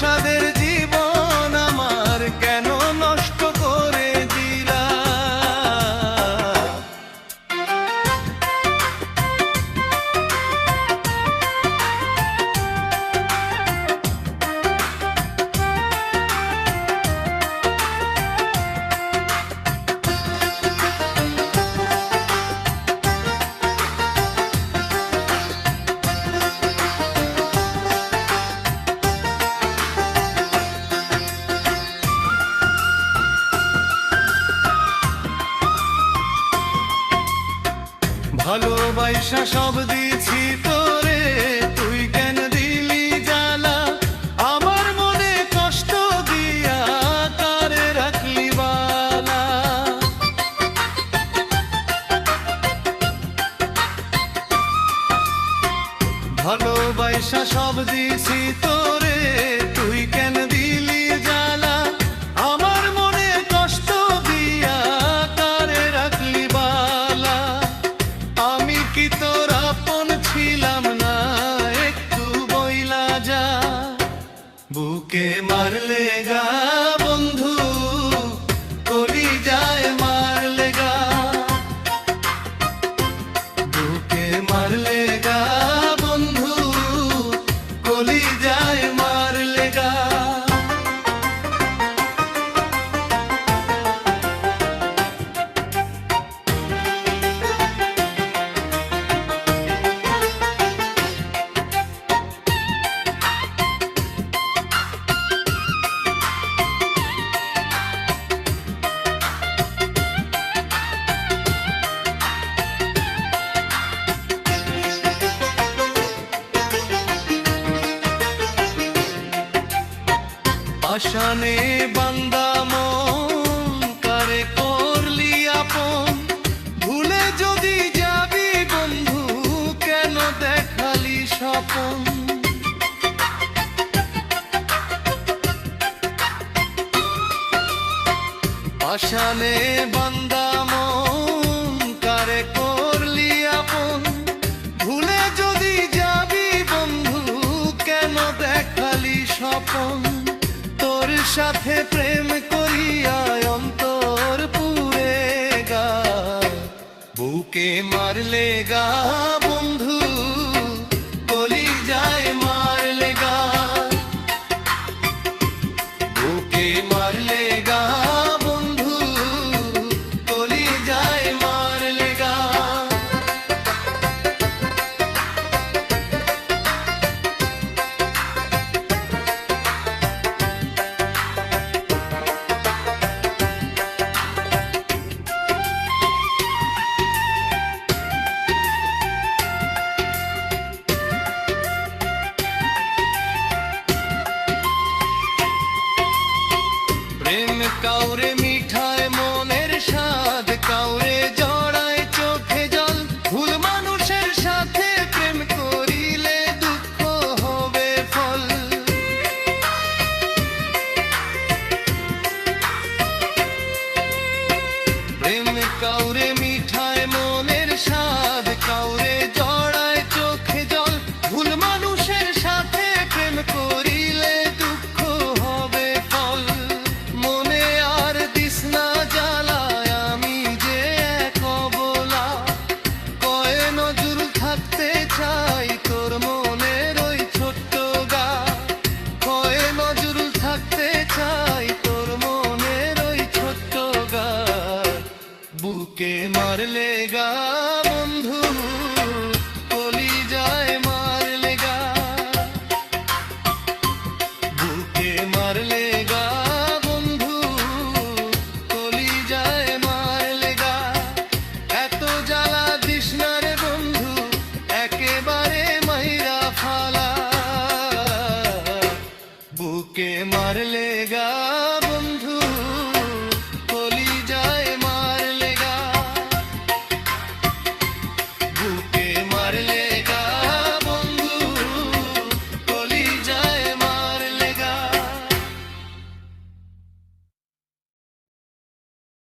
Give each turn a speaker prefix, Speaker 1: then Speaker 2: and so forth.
Speaker 1: প্রাসাদের ভালোবাসা সব দিছি তোরে, তুই কেন দিলি জ্বালা? আমার মনে কষ্ট দিয়া তার রাখলি বালা? ভালোবাসা সব দিছি তোরে, তুই কেন কি তোর শ্মশানে বান্দা মন করে করলি আপন। ভুলে যদি যাবি বন্ধু, কেন দেখালি স্বপন? আশানে বান্দা মন তোর সাথে প্রেম করিয়া অন্তর পুরে গা। বুকে মারলে গা gold. কে মারলেগা